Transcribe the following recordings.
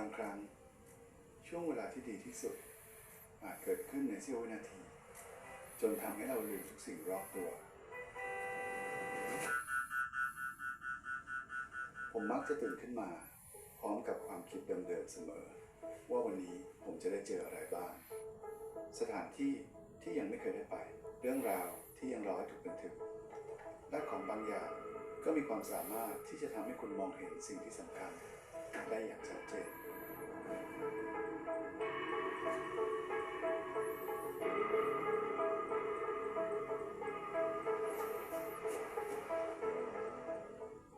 างครั้ง ช่วงเวลาที่ดีที่สุด อาจเกิดขึ้นในเสี้ยววินาที จนทำให้เราลืมทุกสิ่งรอบตัว ผมมักจะตื่นขึ้นมา พร้อมกับความคิดเดิมๆเสมอ ว่าวันนี้ผมจะได้เจออะไรบ้าง สถานที่ที่ยังไม่เคยได้ไป เรื่องราวที่ยังรอให้ถูกบันทึก และของบางอย่างก็มีความสามารถที่จะทำให้คุณมองเห็นสิ่งที่สำคัญได้อย่างชัดเจน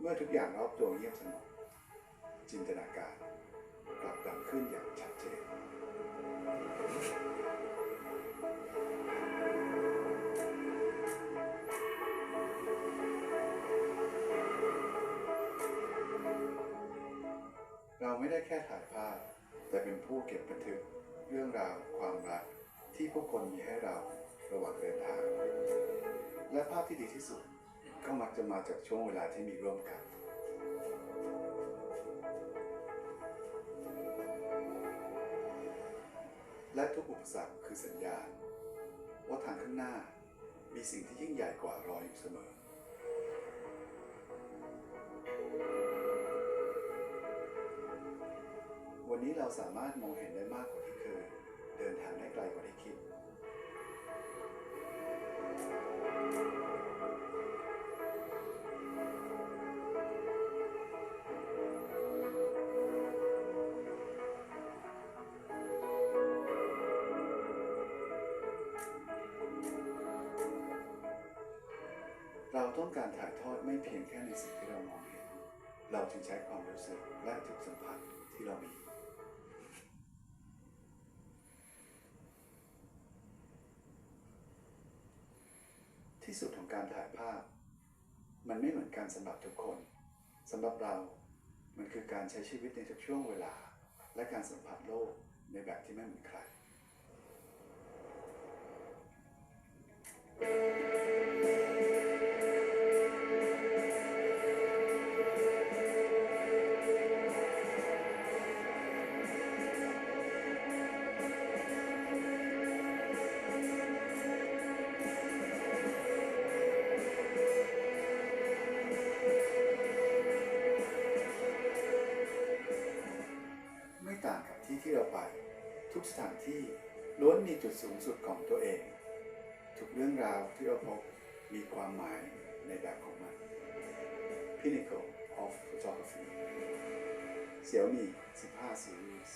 เมื่อทุกอย่างรอบตัวเงียบสงบ จินตนาการ กลับดังขึ้นอย่างชัดเจน เราไม่ได้แค่ถ่ายภาพ แต่เป็นผู้เก็บบันทึกเรื่องราวความรักที่ผู้คนมีให้เราระหว่างเดินทาง และภาพที่ดีที่สุดก็มักจะมาจากช่วงเวลาที่มีร่วมกัน และทุกอุปสรรคคือสัญญาณ ว่าทางข้างหน้ามีสิ่งที่ยิ่งใหญ่กว่ารออยู่เสมอ วันนี้เราสามารถมองเห็นได้มากกว่า เราต้องการถ่ายทอดไม่เพียงแค่ในสิ่งที่เรามองเห็น เราจึงใช้ความรู้สึกและทุกสัมผัสที่เรามีที่สุดของการถ่ายภาพ มันไม่เหมือนกันสำหรับทุกคนสำหรับเรา มันคือการใช้ชีวิตในทุกช่วงเวลา และการสัมผัสโลกในแบบที่ไม่เหมือนใคร ที่เราไป ทุกสถานที่ล้วนมีจุดสูงสุดของตัวเอง ทุกเรื่องราวที่เราพบมีความหมายในแบบของมัน Pinnacle of Photography เสี่ยวมี่15 Series